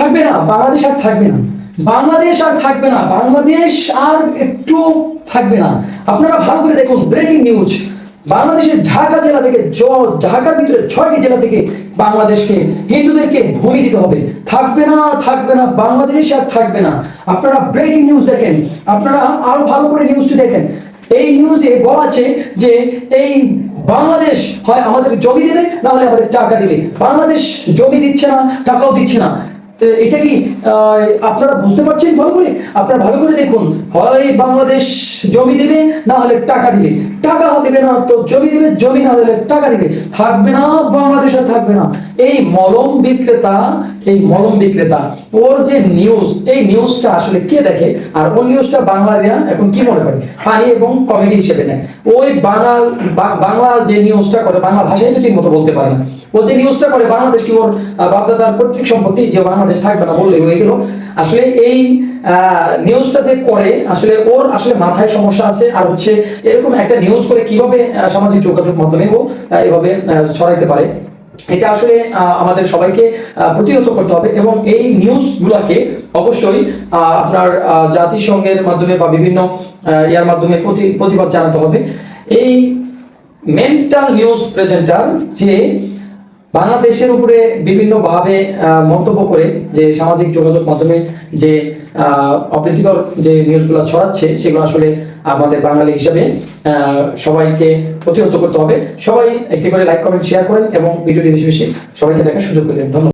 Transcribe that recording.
থাকবে না, বাংলাদেশ আর থাকবে না। বাংলাদেশ আর থাকবে না, বাংলাদেশ আর একটু থাকবে না। আপনারা ভালো করে দেখুন ব্রেকিং নিউজ বাংলাদেশের ঢাকা জেলা থেকে ঢাকার ভিতরে ছয়টি জেলা থেকে বাংলাদেশকে, হিন্দুদেরকে ভূমি দিতে হবে। থাকবে না থাকবে না, বাংলাদেশ আর থাকবে না। আপনারা ব্রেকিং নিউজ দেখেন, আপনারা আরও ভালো করে নিউজটি দেখেন। এই নিউজে বলা আছে যে এই বাংলাদেশ হয় আমাদের জমি দেবে, না হলে আমাদের টাকা দিবে। বাংলাদেশ জমি দিচ্ছে না, টাকাও দিচ্ছে না। এটা কি আপনারা বুঝতে পারছেন ভালো করে? আপনারা ভালো করে দেখুন, হয় বাংলাদেশ জমি দেবে না হলে টাকা দিবে। টাকা দেবে না তো জমি দেবে, জমি না হলে টাকা দিবে। থাকবে না, বাংলাদেশ থাকবে না। এই মলম বিক্রেতা, এই মলম বিক্রেতা, ওর যে নিউজ এই নিউজটা আসলে কে দেখে? আর ওর নিউজটা বাংলাদেশিরা এখন কি মনে করে? ফানি এবং কমেডি হিসেবে নেয়। ওই বাঙাল বাংলা যে নিউজটা করে, বাংলা ভাষায় তো ঠিক মতো বলতে পারে না। ও যে নিউজটা করে, বাংলাদেশ কি ওর বাপদাদার পৈতৃক সম্পত্তি, যে বাংলাদেশ থাকবে না বললে হয়ে গেল। আসলে এই নিউজটা যে করে আসলে ওর আসলে মাথায় সমস্যা আছে। আর হচ্ছে এরকম একটা নিউজ করে কীভাবে সামাজিক যোগাযোগ মাধ্যমে ও এভাবে ছড়াইতে পারে এটা আসলে আমাদের সবাইকে প্রতিহত করতে হবে এবং এই নিউজগুলোকে অবশ্যই আহ, আপনার জাতিসংঘের মাধ্যমে বা বিভিন্ন ইয়ার মাধ্যমে প্রতি- প্রতিবাদ জানাতে হবে। এই মেন্টাল নিউজ প্রেজেন্টার যে বাংলাদেশের উপরে বিভিন্নভাবে মন্তব্য করে যে সামাজিক যোগাযোগ মাধ্যমে যে অপ্রীতিকর যে নিউজগুলো ছড়াচ্ছে, সেগুলো আসলে আমাদের বাঙালি হিসাবে সবাইকে প্রতিহত করতে হবে। সবাই একটি করে লাইক কমেন্ট শেয়ার করেন এবং ভিডিওটি বেশি বেশি সবাইকে দেখার সুযোগ করে দেন। ধন্যবাদ।